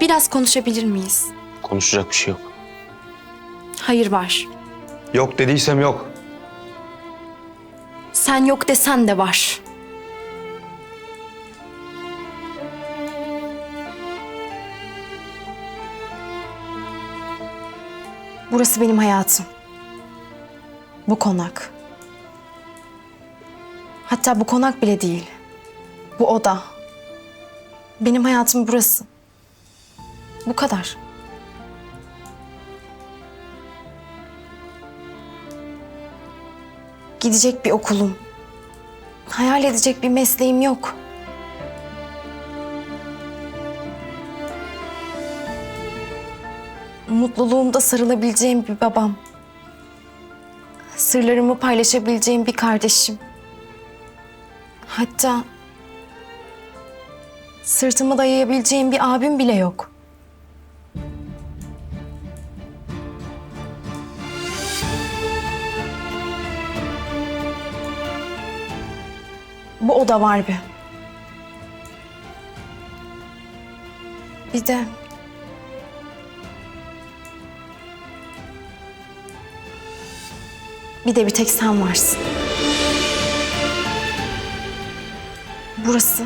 Biraz konuşabilir miyiz? Konuşacak bir şey yok. Hayır var. Yok dediysem yok. Sen yok desen de var. Burası benim hayatım. Bu konak. Hatta bu konak bile değil. Bu oda. Benim hayatım burası. Bu kadar. Gidecek bir okulum. Hayal edecek bir mesleğim yok. Mutluluğumda sarılabileceğim bir babam. Sırlarımı paylaşabileceğim bir kardeşim. Hatta sırtımı dayayabileceğim bir abim bile yok. Bu oda var bir. Bir de bir de bir tek sen varsın. Burası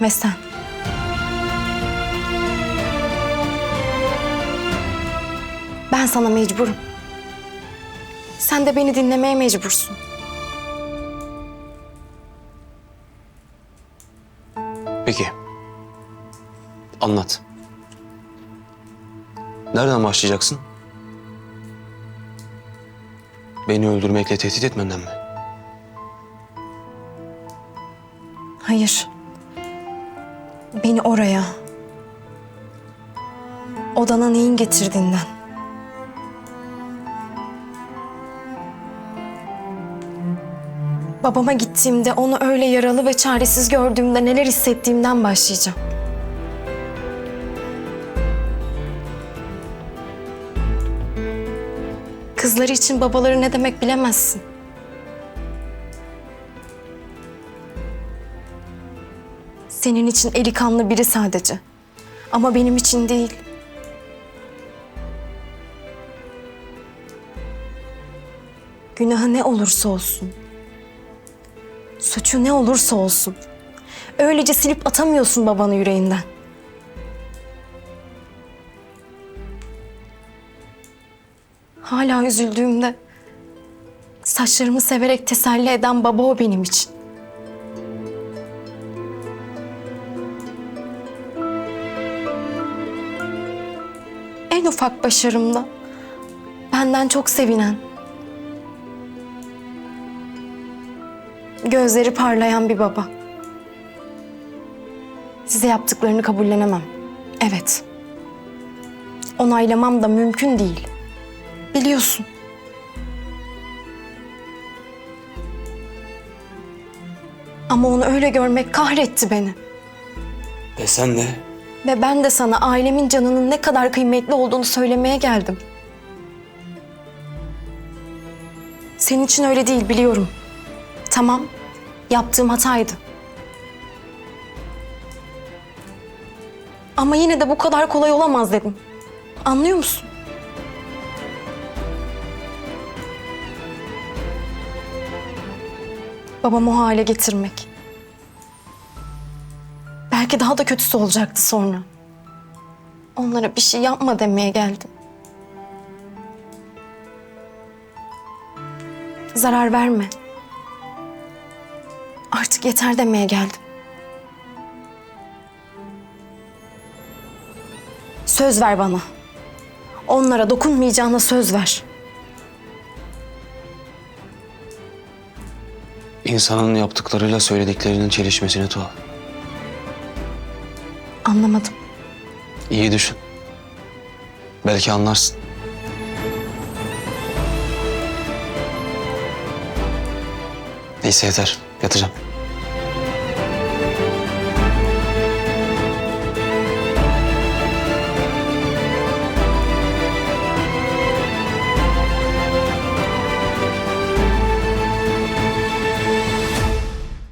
ve sen. Ben sana mecburum. Sen de beni dinlemeye mecbursun. Peki. Anlat. Nereden başlayacaksın? Beni öldürmekle tehdit etmenden mi? Hayır. Beni oraya. Odana neyin getirdiğinden. Babama gittiğimde onu öyle yaralı ve çaresiz gördüğümde neler hissettiğimden başlayacağım. Kızları için babaları ne demek bilemezsin. Senin için eli kanlı biri sadece. Ama benim için değil. Günahı ne olursa olsun. Suçu ne olursa olsun. Öylece silip atamıyorsun babanı yüreğinden. Hala üzüldüğümde saçlarımı severek teselli eden baba o benim için. En ufak başarımda benden çok sevinen, gözleri parlayan bir baba. Size yaptıklarını kabullenemem. Evet. Onaylamam da mümkün değil. Biliyorsun. Ama onu öyle görmek kahretti beni. Desen de Ve ben de sana ailemin canının ne kadar kıymetli olduğunu söylemeye geldim. Senin için öyle değil biliyorum. Tamam, yaptığım hataydı. Ama yine de bu kadar kolay olamaz dedim. Anlıyor musun? Babamı o hale getirmek. Belki daha da kötüsü olacaktı sonra. Onlara bir şey yapma demeye geldim. Zarar verme. Artık yeter demeye geldim. Söz ver bana. Onlara dokunmayacağına söz ver. insanın yaptıklarıyla söylediklerinin çelişmesine tuhaf. Anlamadım. İyi düşün. Belki anlarsın. Neyse yeter. Yatacağım.